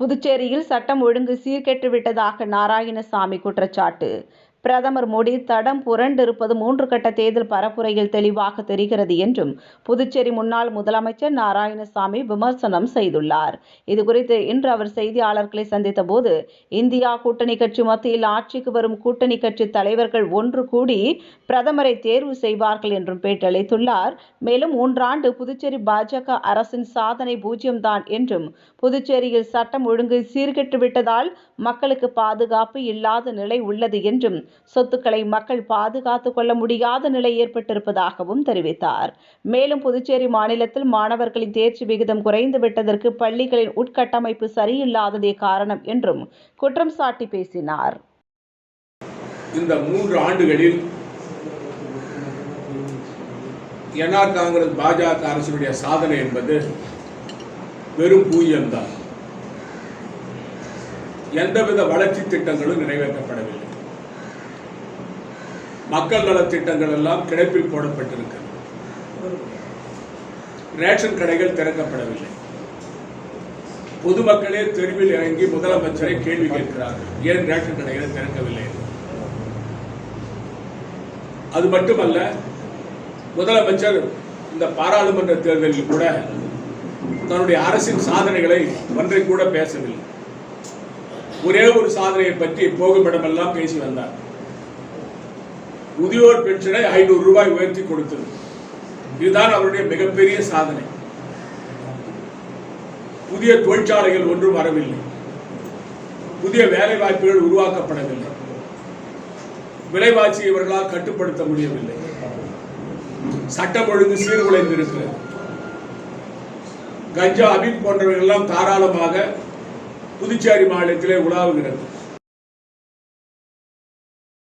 புதுச்சேரியில் சட்டம் ஒழுங்கு சீர்கெட்டு விட்டதாக நாராயணசாமி குற்றச்சாட்டு. பிரதமர் மோடி தடம் புரண்டிருப்பது மூன்று கட்ட தேர்தல் பரப்புரையில் தெளிவாக தெரிகிறது என்றும் புதுச்சேரி முன்னாள் முதலமைச்சர் நாராயணசாமி விமர்சனம் செய்துள்ளார். இதுகுறித்து இன்று அவர் செய்தியாளர்களை சந்தித்த போது இந்தியா கூட்டணி கட்சி மத்தியில் ஆட்சிக்கு வரும் கூட்டணி கட்சி தலைவர்கள் ஒன்று கூடி பிரதமரை தேர்வு செய்வார்கள் என்றும் பேட்டளித்துள்ளார். மேலும் மூன்றாண்டு புதுச்சேரி பாஜக அரசின் சாதனை பூஜ்ஜியம்தான் என்றும் புதுச்சேரியில் சட்டம் ஒழுங்கு சீர்கெட்டு விட்டதால் மக்களுக்கு பாதுகாப்பு இல்லாத நிலை உள்ளது என்றும் சொத்துக்களை மக்கள் பாதுகாத்துக் கொள்ள முடியாத நிலை ஏற்பட்டிருப்பதாகவும் தெரிவித்தார். மேலும் புதுச்சேரி மாநிலத்தில் மாணவர்களின் தேர்ச்சி விகிதம் குறைந்து விட்டதற்கு பள்ளிகளின் உட்கட்டமைப்பு சரியில்லாததே காரணம் என்றும் குற்றம் சாட்டி பேசினார். இந்த மூன்று ஆண்டுகளில் என்ஆர் காங்கிரஸ் பாஜக அரசுடைய சாதனை என்பது வெறும் பூஜ்யம்தான். எந்தவித வளர்ச்சி திட்டங்களும் நிறைவேற்றப்படவில்லை. மக்கள் நலத்திட்டங்கள் எல்லாம் கிடப்பில் போடப்பட்டிருக்கிறது. ரேஷன் கடைகள் திறக்கப்படவில்லை. பொதுமக்களே தெருவில் இறங்கி முதலமைச்சரை கேள்வி கேட்கிறார்கள். ஏன் ரேஷன் கடைகள் திறக்கவில்லை? அது மட்டுமல்ல முதலமைச்சர் இந்த பாராளுமன்ற தேர்தலில் கூட தன்னுடைய அரசின் சாதனைகளை ஒன்றை கூட பேசவில்லை. ஒரே ஒரு சாதனையை பற்றி போகும் இடமெல்லாம் பேசி வந்தார். முதியோர் பென்ஷனை ஐநூறு ரூபாய் உயர்த்தி கொடுத்தது. இதுதான் அவருடைய மிகப்பெரிய சாதனை. புதிய தொழிற்சாலைகள் ஒன்றும் வரவில்லை. புதிய வேலை வாய்ப்புகள் உருவாக்கப்படவில்லை. விலைவாசி இவர்களால் கட்டுப்படுத்த முடியவில்லை. சட்டம் ஒழுங்கு சீர்குலைந்திருக்கிறது. கஞ்சா அபின் போன்றவைகள் எல்லாம் தாராளமாக புதுச்சேரி மாநிலத்திலே உலாவுகிறது.